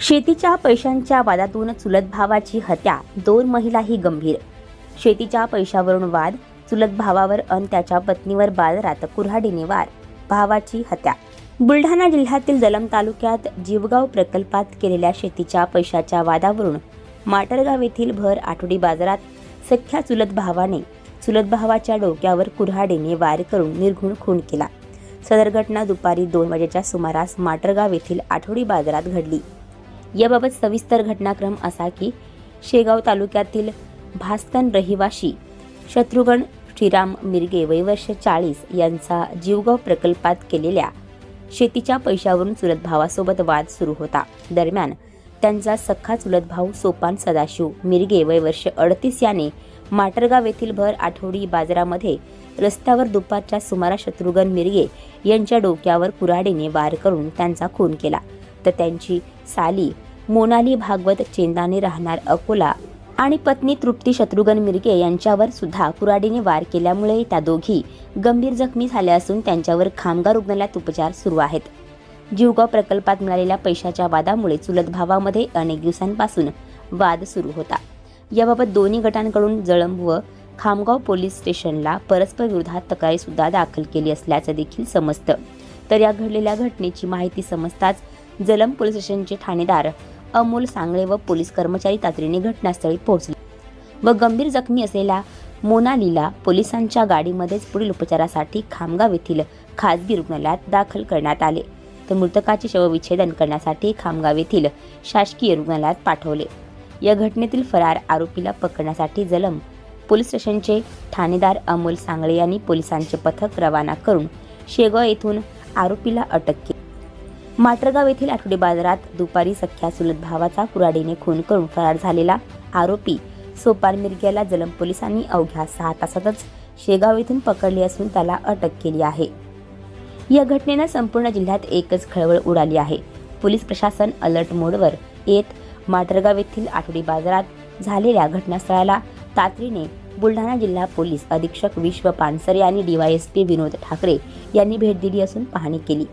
शेतीच्या पैशांच्या वादातून चुलत भावाची हत्या दोन महिलाही गंभीर. शेतीच्या पैशावरून वाद चुलत भावावर अन त्याच्या पत्नीवर बाजारात कुऱ्हाडीने वार भावाची हत्या. बुलढाणा जिल्ह्यातील जलम तालुक्यात जीवगाव प्रकल्पात केलेल्या शेतीच्या पैशाच्या वादावरून माटरगाव येथील भर आठवडी बाजारात सख्या चुलत भावाने चुलत भावाच्या डोक्यावर कुऱ्हाडीने वार करून निर्घुण खून केला. सदर घटना दुपारी दोन वाजेच्या सुमारास माटरगाव येथील आठवडी बाजारात घडली. याबाबत सविस्तर घटनाक्रम असा की शेगाव तालुक्यातील भास्तन रहिवाशी शत्रुघ्न श्रीराम मिरगे वयवर्ष चाळीस यांचा जीवगाव प्रकल्पात केलेल्या शेतीच्या पैशावरून चुलत भावासोबत वाद सुरू होता. दरम्यान त्यांचा सख्खा चुलत भाऊ सोपान सदाशिव मिरगे वयवर्ष अडतीस याने माटरगाव येथील भर आठवडी बाजारामध्ये रस्त्यावर दुपारच्या सुमारास शत्रुघ्न मिरगे यांच्या डोक्यावर कुऱ्हाडीने वार करून त्यांचा खून केला. तर त्यांची साली मोनाली भागवत चेंदाने राहणार अकोला आणि पत्नी तृप्ती शत्रुघ्न मिरगे यांच्यावर सुद्धा कुराडीने वार केल्यामुळे त्या दोघी गंभीर जखमी झाल्या असून त्यांच्यावर खामगाव रुग्णालयात उपचार सुरू आहेत. जीवगाव प्रकल्पात मिळालेल्या पैशाच्या वादामुळे चुलत भावामध्ये अनेक दिवसांपासून वाद सुरू होता. याबाबत दोन्ही गटांकडून जळंब व खामगाव पोलीस स्टेशनला परस्पर विरोधात तक्रारी सुद्धा दाखल केली असल्याचं देखील समजतं. तर या घडलेल्या घटनेची माहिती समजताच जलम पोलीस स्टेशनचे ठाणेदार अमोल सांगळे व पोलीस कर्मचारी तातडीने घटनास्थळी पोहोचले व गंभीर जखमी असलेल्या मोनालीला पोलिसांच्या गाडीमध्येच पुढील उपचारासाठी खामगाव येथील खासगी रुग्णालयात दाखल करण्यात आले. तर मृतकाचे शवविच्छेदन करण्यासाठी खामगाव येथील शासकीय रुग्णालयात पाठवले. या घटनेतील फरार आरोपीला पकडण्यासाठी जलम पोलीस स्टेशनचे ठाणेदार अमोल सांगळे यांनी पोलिसांचे पथक रवाना करून शेगाव येथून आरोपीला अटक केली. माटरगाव येथील आठवडी बाजारात दुपारी सख्या सुलत भावाचा कुराडीने खून करून फरार झालेला आरोपी सोपान मिरग्याला जलम पोलिसांनी अवघ्या सहा तासातच शेगाव येथून पकडले असून त्याला अटक केली आहे. या घटनेनं संपूर्ण जिल्ह्यात एकच खळबळ उडाली आहे. पोलीस प्रशासन अलर्ट मोडवर येत माटरगाव येथील आठवडी बाजारात झालेल्या घटनास्थळाला तातडीने बुलढाणा जिल्हा पोलीस अधीक्षक विश्व पानसरे आणि डीवायएसपी विनोद ठाकरे यांनी भेट दिली असून पाहणी केली.